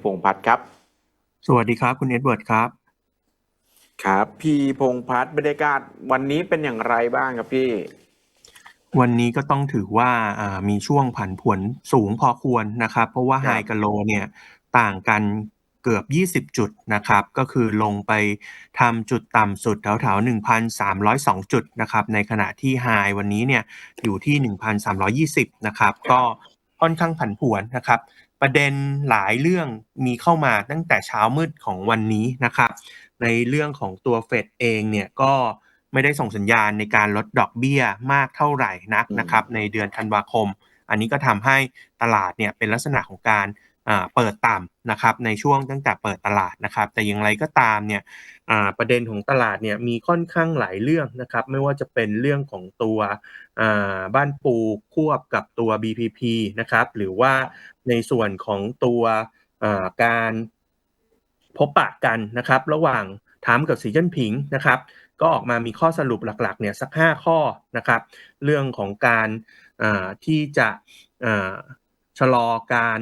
พี่พงษ์พัฒน์ครับ สวัสดีครับ คุณเอ็ดเวิร์ดครับ ครับ พี่พงษ์พัฒน์บรรยากาศวันนี้เป็นอย่างไรบ้างครับพี่ วันนี้ก็ต้องถือว่าอ่ามีช่วงผันผวนสูงพอควรนะครับ เพราะว่าคไฮรับกับโลเนี่ยต่างกันเกือบ 20 จุดนะครับ ก็คือลงไปทำจุดต่ำสุดแถวๆ 1,302 จุดนะครับ ในขณะที่ไฮวันนี้เนี่ยอยู่ที่ 1,320 นะครับ ก็ค่อนข้างผันผวนนะครับ ประเด็นหลายเรื่องมีเข้ามาตั้งแต่เช้ามืดของวันนี้นะครับ ในเรื่องของตัวเฟดเองเนี่ยก็ไม่ได้ส่งสัญญาณในการลดดอกเบี้ยมากเท่าไหร่นักนะครับ ในเดือนธันวาคม อันนี้ก็ทำให้ตลาดเนี่ยเป็นลักษณะของการ เปิดต่ำนะครับในช่วงตั้งแต่เปิดตลาดนะครับ แต่อย่างไรก็ตามเนี่ยอ่าประเด็นของตลาดเนี่ยมีค่อนข้างหลายเรื่องนะครับ ไม่ว่าจะเป็นเรื่องของตัวอ่าบ้านปูควบกับตัว BPP นะครับ หรือว่าในส่วนของตัวอ่าการพบปะกันนะครับ ระหว่างทรัมกับสีจิ้นผิงนะครับ ก็ออกมามีข้อสรุปหลักๆเนี่ยสัก 5 ข้อนะครับ เรื่องของการอ่าที่จะอ่าชะลอการ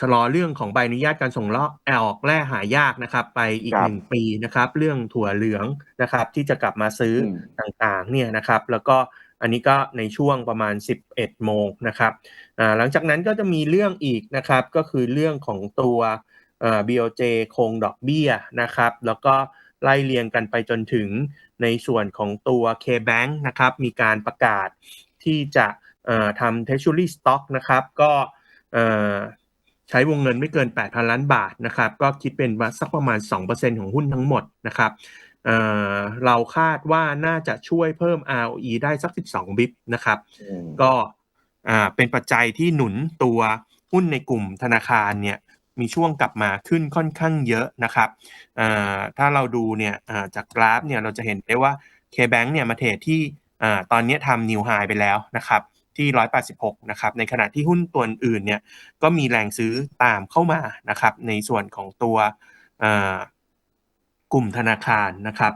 ชะลอเรื่องของใบอนุญาตการส่งลอกออกแร่หายากนะครับ ไปอีกครับหนึ่งปีนะครับ เรื่องถั่วเหลืองนะครับ ที่จะกลับมาซื้ออมต่างๆเนี่ยนะครับ แล้วก็อันนี้ก็ในช่วงประมาณ 11 โมงนะครับอ่าหลังจากนั้นก็จะมีเรื่องอีกนะครับ ก็คือเรื่องของตัวเอ่อ BOJ คงดอกเบี้ยนะครับ แล้วก็ไล่เรียงกันไปจนถึงในส่วนของตัว K-Bank นะครับ มีการประกาศที่จะเอ่อทำ Treasury Stock นะครับ ก็เอ่อ ใช้วงเงินไม่เกิน 8,000 ล้านบาทนะครับ ก็คิดเป็นสักประมาณ 2%ของหุ้นทั้งหมดนะครับเอ่อเราคาดว่าน่าจะช่วยเพิ่ม ROE ได้สัก 12 บิปนะครับอืมก็อ่าเป็นปัจจัยที่หนุนตัวหุ้นในกลุ่มธนาคารเนี่ยมีช่วงกลับมาขึ้นค่อนข้างเยอะนะครับอ่าถ้าเราดูเนี่ยอ่าจากกราฟเนี่ยเราจะเห็นได้ว่า K-Bank เนี่ยมาเทรดที่อ่าตอนนี้ทำนิวไฮไปแล้วนะครับ ที่ 186 นะครับ ในขณะที่หุ้นตัวอื่นเนี่ยก็มีแรงซื้อตามเข้ามานะครับ ในส่วนของตัวอ่ากลุ่มธนาคารนะครับ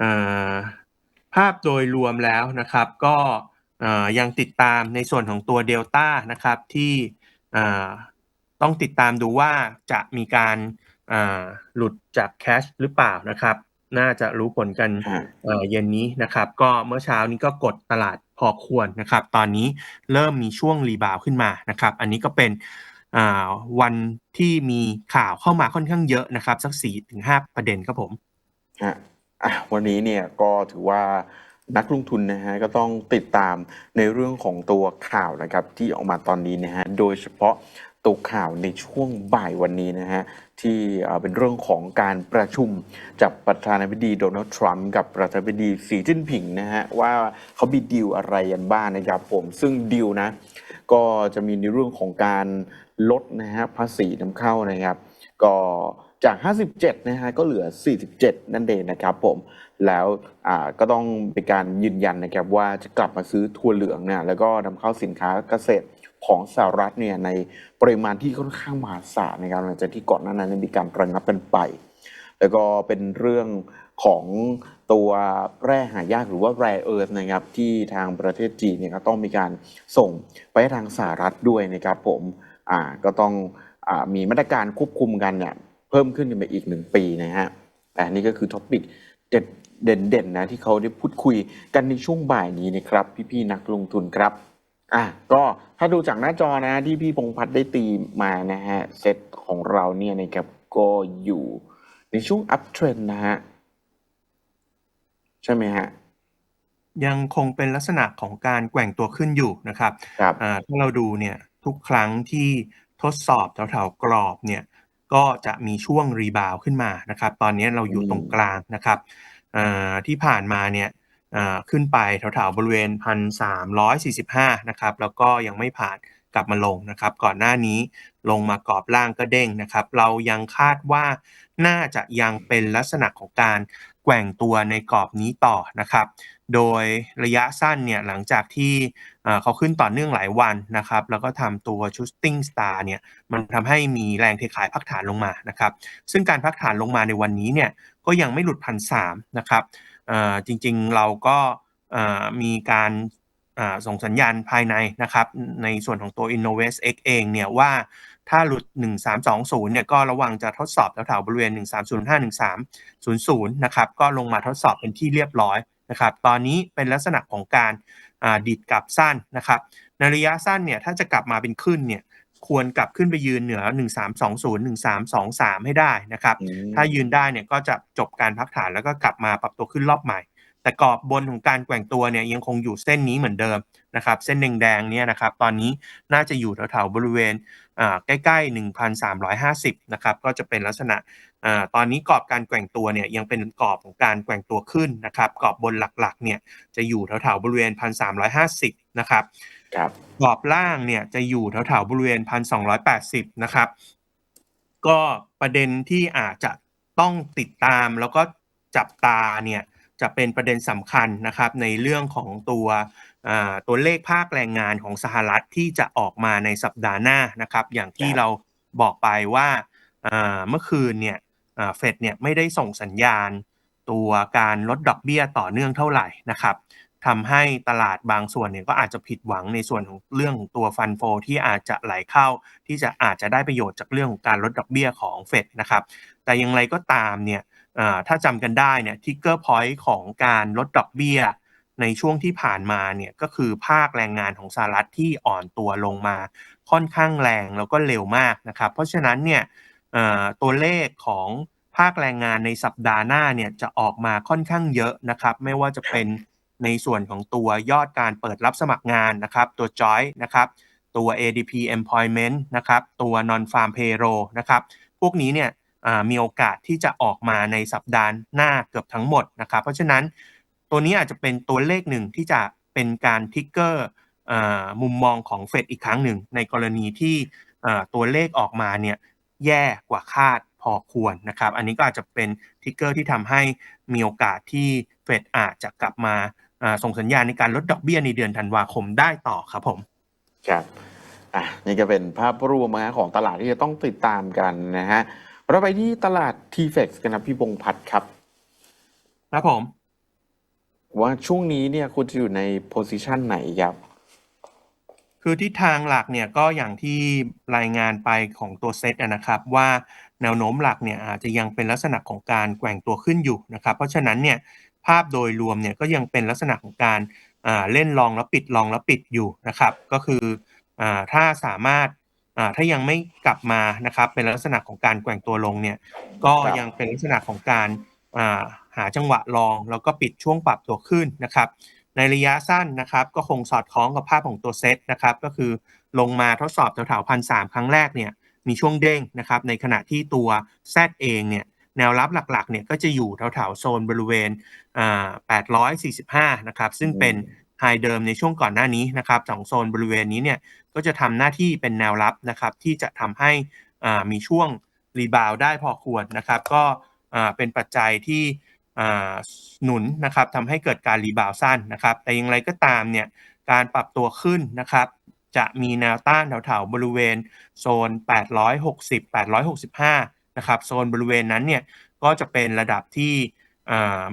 อ่าภาพโดยรวมแล้วนะครับก็เอ่อยังติดตามในส่วนของตัวเดลต้านะครับที่เอ่อต้องติดตามดูว่าจะมีการอ่าหลุดจากแคชหรือเปล่านะครับ น่าจะรู้ผลกันฮะเอ่อเย็นนี้นะครับ ก็เมื่อเช้านี้ก็กดตลาด พอควรนะครับ ตอนนี้เริ่มมีช่วงรีบาวขึ้นมานะครับ อันนี้ก็เป็นวันที่มีข่าวเข้ามาค่อนข้างเยอะนะครับ สักสี่ถึงห้าประเด็นครับผมฮะวันนี้เนี่ยก็ถือว่านักลงทุนนะฮะก็ต้องติดตามในเรื่องของตัวข่าวนะครับที่ออกมาตอนนี้นะฮะโดยเฉพาะ ตัวข่าวในช่วงบ่ายวันนี้นะฮะที่เป็นเรื่องของการประชุมจากประธานาธิบดีโดนัลด์ทรัมป์กับประธานาธิบดีสีจิ้นผิงนะฮะว่าเขามีดีลอะไรกันบ้างนะครับผมซึ่งดีลนะก็จะมีในเรื่องของการลดนะฮะภาษีนำเข้านะครับ ก็จาก 57 นะฮะ ก็เหลือ 47 นั่นเองนะครับผม แล้วก็ต้องเป็นการยืนยันนะครับว่าจะกลับมาซื้อถั่วเหลืองเนี่ย แล้วก็นำเข้าสินค้าเกษตร ของสหรัฐเนี่ยในปริมาณที่ค่อนข้างมหาศาลนะครับหลังจากที่ก่อนหน้านั้นมีการระงับกันไป แล้วก็เป็นเรื่องของตัวแร่หายากหรือว่าแร่เอิร์ธนะครับที่ทางประเทศจีนเนี่ยก็ต้องมีการส่งไปทางสหรัฐด้วยนะครับผมอ่าก็ต้องอ่ามีมาตรการควบคุมกันเนี่ยเพิ่มขึ้นไปอีกหนึ่งปีนะฮะแต่นนี้ก็คือท็อปิกเด็ดเด่นๆนะที่เขาได้พูดคุยกันในช่วงบ่ายนี้นะครับ พี่ๆนักลงทุนครับ อะก็ถ้าดูจากหน้าจอนะที่พี่พงษ์พัฒน์ได้ตีมานะฮะเซตของเราเนี่ยนะครับก็อยู่ในช่วงอัพเทรนนะฮะ ใช่ไหมฮะ ยังคงเป็นลักษณะของการแกว่งตัวขึ้นอยู่นะครับครับอ่าถ้าเราดูเนี่ยทุกครั้งที่ทดสอบแถวๆกรอบเนี่ยก็จะมีช่วงรีบาวด์ขึ้นมานะครับ ตอนนี้เราอยู่อืมตรงกลางนะครับอ่าที่ผ่านมาเนี่ยอ่า ขึ้นไปแถวๆบริเวณพันสามร้อยสี่สิบห้านะครับ แล้วก็ยังไม่ผ่านกลับมาลงนะครับ ก่อนหน้านี้ลงมากรอบล่างก็เด้งนะครับ เรายังคาดว่าน่าจะยังเป็นลักษณะของการแกว่งตัวในกรอบนี้ต่อนะครับ โดยระยะสั้นเนี่ยหลังจากที่เขาขึ้นต่อเนื่องหลายวันนะครับ แล้วก็ทำตัว shooting star เนี่ยมันทำให้มีแรงเทขายพักฐานลงมานะครับ ซึ่งการพักฐานลงมาในวันนี้เนี่ยก็ยังไม่หลุดพันสามนะครับจริงๆเราก็มีการส่งสัญญาณภายในนะครับ ในส่วนของตัว Innovest X เองเนี่ยว่าถ้าหลุด 1320 เนี่ยก็ระวังจะทดสอบแถวๆบริเวณ 1305 1300 นะครับ ก็ลงมาทดสอบเป็นที่เรียบร้อย นะครับตอนนี้เป็นลักษณะของการอ่าดิดกลับสั้นนะครับในระยะสั้นเนี่ยถ้าจะกลับมาเป็นขึ้นเนี่ยควรกลับขึ้นไปยืนเหนือ 1320 1323 ให้ได้นะครับอืมถ้ายืนได้เนี่ยก็จะจบการพักฐานแล้วก็กลับมาปรับตัวขึ้นรอบใหม่ แต่กรอบบนของการแกว่งตัวเนี่ยยังคงอยู่เส้นนี้เหมือนเดิมนะครับ เส้นแดงๆเนี่ยนะครับ ตอนนี้น่าจะอยู่แถวๆบริเวณอ่าใกล้ๆ 1,350 นะครับ ก็จะเป็นลักษณะอ่าตอนนี้กรอบการแกว่งตัวเนี่ยยังเป็นกรอบของการแกว่งตัวขึ้นนะครับ กรอบบนหลักๆ เนี่ยจะอยู่แถวๆบริเวณ 1,350 นะครับครับกรอบล่างเนี่ยจะอยู่แถวๆบริเวณ 1,280 นะครับ ก็ประเด็นที่อาจจะต้องติดตามแล้วก็จับตาเนี่ย จะเป็นประเด็นสำคัญนะครับในเรื่องของตัวอ่าตัวเลขภาคแรงงานของสหรัฐที่จะออกมาในสัปดาห์หน้านะครับ อย่างที่ครับเราบอกไปว่าอ่าเมื่อคืนเนี่ยเฟดเนี่ยไม่ได้ส่งสัญญาณ ตัวการลดดอกเบี้ยต่อเนื่องเท่าไหร่นะครับทำให้ตลาดบางส่วนเนี่ยก็อาจจะผิดหวังในส่วนของเรื่องของตัวฟันโฟที่อาจจะไหลเข้า ที่จะอาจจะได้ประโยชน์จากเรื่องของการลดดอกเบี้ยของเฟดนะครับแต่อย่างไรก็ตามเนี่ยอ่า ถ้าจำกันได้เนี่ยทิกเกอร์พอยต์ของการลดดอกเบี้ย ในช่วงที่ผ่านมาเนี่ยก็คือภาคแรงงานของสหรัฐที่อ่อนตัวลงมาค่อนข้างแรงแล้วก็เร็วมากนะครับ เพราะฉะนั้นเนี่ยตัวเลขของภาคแรงงานในสัปดาห์หน้าเนี่ยจะออกมาค่อนข้างเยอะนะครับ ไม่ว่าจะเป็นในส่วนของตัวยอดการเปิดรับสมัครงานนะครับ ตัว JOY นะครับตัว ADP Employment นะครับตัว Non Farm Payroll นะครับ พวกนี้เนี่ย มีโอกาสที่จะออกมาในสัปดาห์หน้าเกือบทั้งหมดนะครับ เพราะฉะนั้นตัวนี้อาจจะเป็นตัวเลขหนึ่งที่จะเป็นการทิกเกอร์มุมมองของเฟดอีกครั้งหนึ่งในกรณีที่ตัวเลขออกมาเนี่ยแย่กว่าคาดพอควรนะครับ อันนี้ก็อาจจะเป็นทิกเกอร์ที่ทำให้มีโอกาสที่เฟดอาจจะกลับมาส่งสัญญาณในการลดดอกเบี้ยในเดือนธันวาคมได้ต่อครับผมครับอะนี่ก็เป็นภาพรวมนะของตลาดที่จะต้องติดตามกันนะฮะ เราไปที่ตลาด t f e x กันนะพี่พงษ์พัฒน์ครับ ครับผม ว่าช่วงนี้เนี่ยคุณจะอยู่ในโพซิชันไหนครับ คือทิศทางหลักเนี่ยก็อย่างที่รายงานไปของตัวเซตอะนะครับว่าแนวโน้มหลักเนี่ยอาจจะยังเป็นลักษณะของการแกว่งตัวขึ้นอยู่นะครับ เพราะฉะนั้นเนี่ยภาพโดยรวมเนี่ยก็ยังเป็นลักษณะของการอ่าเล่นลองแล้วปิดลองแล้วปิดอยู่นะครับ ก็คืออ่าถ้าสามารถอ่า ถ้ายังไม่กลับมานะครับเป็นลักษณะของการแกว่งตัวลงเนี่ยก็ครับยังเป็นลักษณะของการอ่าหาจังหวะลองแล้วก็ปิดช่วงปรับตัวขึ้นนะครับในระยะสั้นนะครับก็คงสอดคล้องกับภาพของตัวเซตนะครับก็คือลงมาทดสอบแถวๆพันสามครั้งแรกเนี่ยมีช่วงเด้งนะครับในขณะที่ตัว Z เองเนี่ยแนวรับหลักๆเนี่ยก็จะอยู่แถวๆโซนบริเวณอ่า845 นะครับซึ่งเป็น ไฮเดิมในช่วงก่อนหน้านี้นะครับสองโซนบริเวณนี้เนี่ยก็จะทำหน้าที่เป็นแนวรับนะครับที่จะทำให้มีช่วงรีบาวได้พอควรนะครับก็เป็นปัจจัยที่หนุนนะครับทำให้เกิดการรีบาวสั้นนะครับ แต่อย่างไรก็ตามเนี่ยการปรับตัวขึ้นนะครับ จะมีแนวต้านแถวๆบริเวณโซน 860 865 นะครับโซนบริเวณนั้นเนี่ยก็จะเป็นระดับที่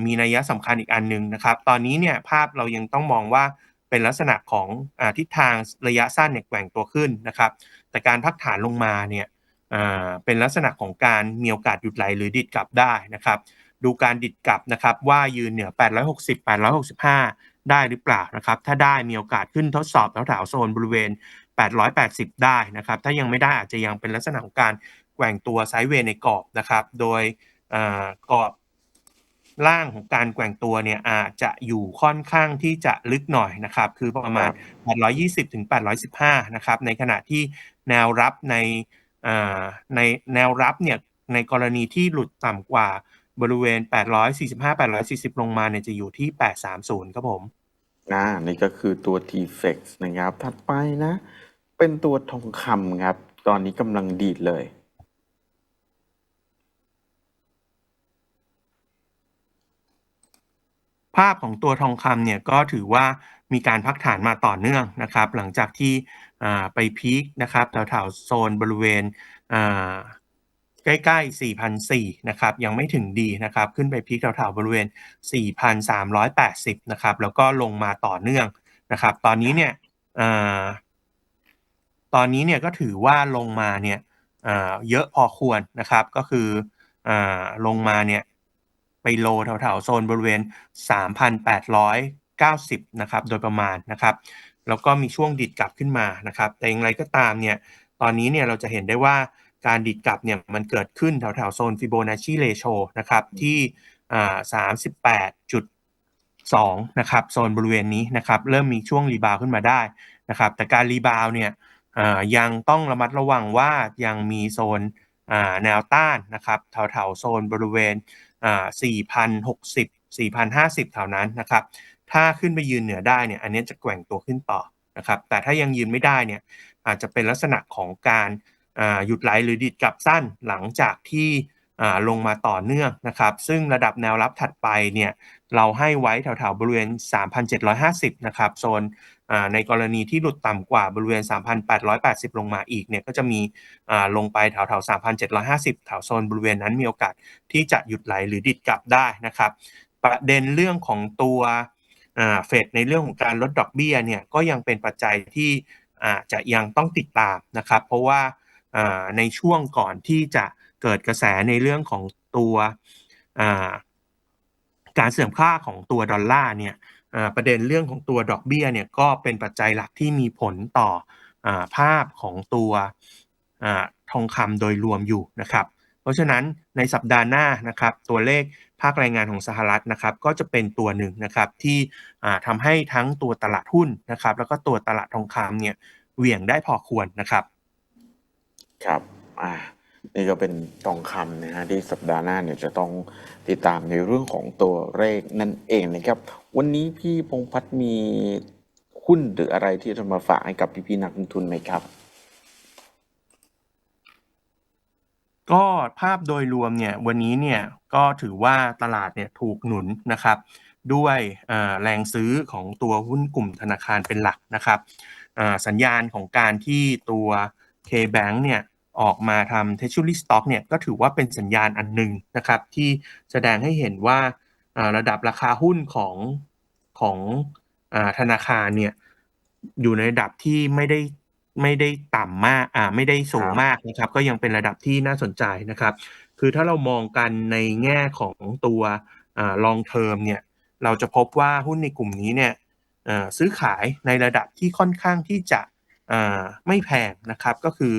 มีนัยสำคัญอีกอันหนึ่งนะครับ ตอนนี้เนี่ยภาพเรายังต้องมองว่าเป็นลักษณะของอทิศทางระยะสั้นเนี่ยแกว่งตัวขึ้นนะครับ แต่การพักฐานลงมาเนี่ยเป็นลักษณะของการมีโอกาสหยุดไหลหรือดิดกลับได้นะครับ ดูการดิดกลับนะครับว่ายืนเหนือ 860 865 ได้หรือเปล่านะครับ ถ้าได้มีโอกาสขึ้นทดสอบแถวๆโซนบริเวณ 880 ได้นะครับ ถ้ายังไม่ได้อาจจะยังเป็นลักษณะของการแกว่งตัวไซด์เวย์ในกรอบนะครับ โดยกรอบ ล่างของการแกว่งตัวเนี่ยอาจจะอยู่ค่อนข้างที่จะลึกหน่อยนะครับ คือประมาณ 820ถึง815 นะครับ ในขณะที่แนวรับในอ่าในแนวรับเนี่ยในกรณีที่หลุดต่ำกว่าบริเวณ 845 840 ลงมาเนี่ยจะอยู่ที่ 830 ครับผมอ่านี่ก็คือตัว t f e x นะครับ ถัดไปนะ เป็นตัวทองคำครับ ตอนนี้กำลังดีดเลย ภาพของตัวทองคำเนี่ยก็ถือว่ามีการพักฐานมาต่อเนื่องนะครับ หลังจากที่ไปพีคนะครับแถวๆโซนบริเวณใกล้ๆ 4,004นะครับ ยังไม่ถึงดีนะครับ ขึ้นไปพีคแถวๆบริเวณ 4,380 นะครับ แล้วก็ลงมาต่อเนื่องนะครับ ตอนนี้เนี่ยอตอนนี้เนี่ยก็ถือว่าลงมาเนี่ยเยอะพอควรนะครับ ก็คืออลงมาเนี่ย ไปโลแถวๆโซนบริเวณ 3,890 นะครับ โดยประมาณนะครับ แล้วก็มีช่วงดิดกลับขึ้นมานะครับ แต่อย่างไรก็ตามเนี่ย ตอนนี้เนี่ยเราจะเห็นได้ว่าการดิดกลับเนี่ยมันเกิดขึ้นแถวๆโซนฟิโบนัชชีเรโชนะครับที่อ่า38.2นะครับโซนบริเวณนี้นะครับเริ่มมีช่วงรีบาวขึ้นมาได้นะครับแต่การรีบาวเนี่ยยังต้องระมัดระวังว่ายังมีโซนแนวต้านนะครับแถวๆโซนบริเวณ 4,060 4,050แถวนั้นนะครับ ถ้าขึ้นไปยืนเหนือได้เนี่ย อันนี้จะแกว่งตัวขึ้นต่อนะครับ แต่ถ้ายังยืนไม่ได้เนี่ย อาจจะเป็นลักษณะของการหยุดไหลหรือดิดกลับสั้นหลังจากที่ลงมาต่อเนื่องนะครับ ซึ่งระดับแนวรับถัดไปเนี่ย เราให้ไว้แถวๆบริเวณ 3,750 นะครับ โซน ในกรณีที่หลุดต่ำกว่าบริเวณ 3,880 ลงมาอีกเนี่ยก็จะมีลงไปแถวๆ3,750 แถวโซนบริเวณนั้นมีโอกาสที่จะหยุดไหลหรือดิดกลับได้นะครับ ประเด็นเรื่องของตัวเฟดในเรื่องของการลดดอกเบี้ยเนี่ยก็ยังเป็นปัจจัยที่จะยังต้องติดตามนะครับ เพราะว่าในช่วงก่อนที่จะเกิดกระแสในเรื่องของตัวการเสื่อมค่าของตัวดอลลาร์เนี่ย ประเด็นเรื่องของตัวดอกเบี้ยเนี่ยก็เป็นปัจจัยหลักที่มีผลต่ออภาพของตัวทองคำโดยรวมอยู่นะครับ เพราะฉะนั้นในสัปดาห์หน้านะครับ ตัวเลขภาคแรงงานของสหรัฐนะครับ ก็จะเป็นตัวหนึ่งนะครับที่ทำให้ทั้งตัวตลาดหุ้นนะครับ แล้วก็ตัวตลาดทองคำเนี่ยเหวี่ยงได้พอควรนะครับ ครับอ่า นี่ก็เป็นทองคำนะฮะที่สัปดาห์หน้าเนี่ยจะต้องติดตามในเรื่องของตัวเลขนั่นเองนะครับ วันนี้พี่พงพัฒน์มีหุ้นหรืออะไรที่จะมาฝากให้กับพี่ๆนักลงทุนไหมครับ ก็ภาพโดยรวมเนี่ยวันนี้เนี่ยก็ถือว่าตลาดเนี่ยถูกหนุนนะครับ ด้วยแรงซื้อของตัวหุ้นกลุ่มธนาคารเป็นหลักนะครับสัญญาณของการที่ตัว K-Bank เนี่ย ออกมาทำ Treasury Stock เนี่ยก็ถือว่าเป็นสัญญาณอันหนึ่งนะครับ ที่แสดงให้เห็นว่าระดับราคาหุ้นของของธนาคารเนี่ยอยู่ในระดับที่ไม่ได้ไม่ได้ต่ำมากอ่าไม่ได้สูงมากนะครับ ก็ยังเป็นระดับที่น่าสนใจนะครับ คือถ้าเรามองกันในแง่ของตัวอ่า long term เนี่ยเราจะพบว่าหุ้นในกลุ่มนี้เนี่ยซื้อขายในระดับที่ค่อนข้างที่จะ ไม่แพงนะครับก็คือ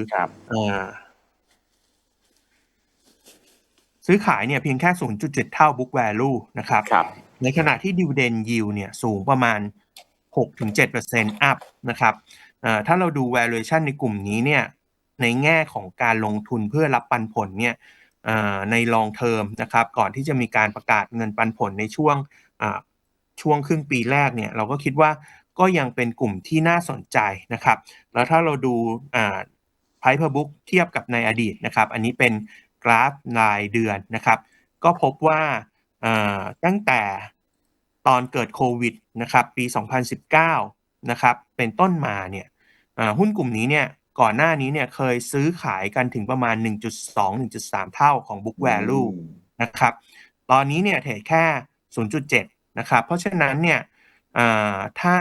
ซื้อขายเนี่ยเพียงแค่ 0.7 เท่า book value นะครับในขณะที่ dividend yield เนี่ยสูงประมาณ 6-7% up นะครับถ้าเราดู valuation ในกลุ่มนี้เนี่ยในแง่ของการลงทุนเพื่อรับปันผลเนี่ยใน long term นะครับก่อนที่จะมีการประกาศเงินปันผลในช่วงช่วงครึ่งปีแรกเนี่ยเราก็คิดว่า ก็ยังเป็นกลุ่มที่น่าสนใจนะครับ แล้วถ้าเราดูไพ่เพอร์บุ๊กเทียบกับในอดีตนะครับ อันนี้เป็นกราฟรายเดือนนะครับ ก็พบว่าตั้งแต่ตอนเกิดโควิดนะครับปี 2019นะครับเป็นต้นมาเนี่ยหุ้นกลุ่มนี้เนี่ยก่อนหน้านี้เนี่ยเคยซื้อขายกันถึงประมาณ 1.2-1.3 เท่าของ book value นะครับ ตอนนี้เนี่ยเทรดแค่ 0.7 นะครับ เพราะฉะนั้นเนี่ย ถ้า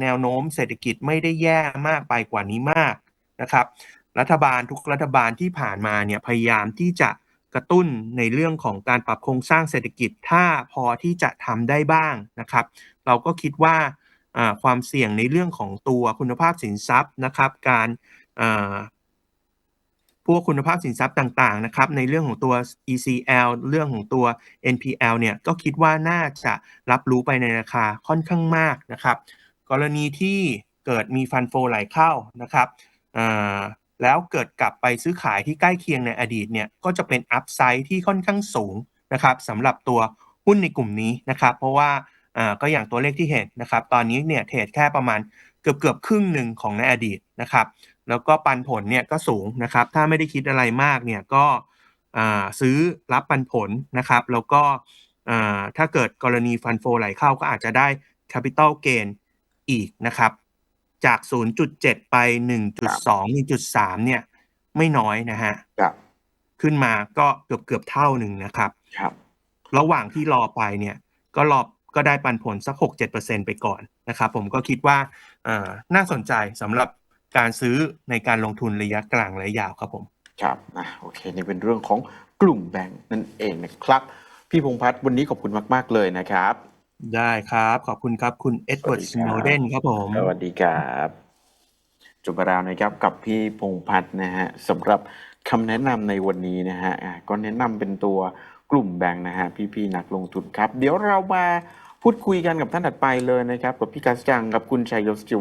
แนวโน้มเศรษฐกิจไม่ได้แย่มากไปกว่านี้มากนะครับ รัฐบาลทุกรัฐบาลที่ผ่านมาเนี่ยพยายามที่จะกระตุ้นในเรื่องของการปรับโครงสร้างเศรษฐกิจถ้าพอที่จะทำได้บ้างนะครับ เราก็คิดว่าความเสี่ยงในเรื่องของตัวคุณภาพสินทรัพย์นะครับ การ พวกคุณภาพสินทรัพย์ต่างๆนะครับในเรื่องของตัว ECL เรื่องของตัว NPL เนี่ยก็คิดว่าน่าจะรับรู้ไปในราคาค่อนข้างมากนะครับกรณีที่เกิดมีฟันโฟไหลเข้านะครับแล้วเกิดกลับไปซื้อขายที่ใกล้เคียงในอดีตเนี่ยก็จะเป็นอัพไซด์ที่ค่อนข้างสูงนะครับสำหรับตัวหุ้นในกลุ่มนี้นะครับเพราะว่าก็อย่างตัวเลขที่เห็นนะครับตอนนี้เนี่ยเทรดแค่ประมาณเกือบเกือบครึ่งหนึ่งของในอดีต นะครับแล้วก็ปันผลเนี่ยก็สูงนะครับถ้าไม่ได้คิดอะไรมากเนี่ยก็ซื้อรับปันผลนะครับแล้วก็ถ้าเกิดกรณีฟันโฟไหลเข้าก็อาจจะได้แคปิตอลเกนอีกนะครับจาก 0.7 ไป 1.2 1.3 เนี่ยไม่น้อยนะฮะขึ้นมาก็เกือบเกือบเท่าหนึ่งนะครับ ระหว่างที่รอไปเนี่ยก็รอก็ได้ปันผลสัก 6-7%ไปก่อนนะครับ ผมก็คิดว่าน่าสนใจสำหรับ การซื้อในการลงทุนระยะกลางและยาวครับผมครับอะโอเคนี่เป็นเรื่องของกลุ่มแบงค์นั่นเองนะครับ พี่พงษ์พัฒน์วันนี้ขอบคุณมาก ๆ เลยนะครับ ได้ครับ ขอบคุณครับคุณเอ็ดเวิร์ดสสวัสดีครับโนเดนครับผมสวัสดีครับจบไปแล้วนะครับกับพี่พงษ์พัฒน์นะฮะสำหรับคำแนะนำในวันนี้นะฮะอะก็แนะนำเป็นตัวกลุ่มแบงค์นะฮะพี่ๆนักลงทุนครับ เดี๋ยวเรามาพูดคุยกันกับท่านถัดไปเลยนะครับกับพี่กัสจังกับคุณชัยยศจิ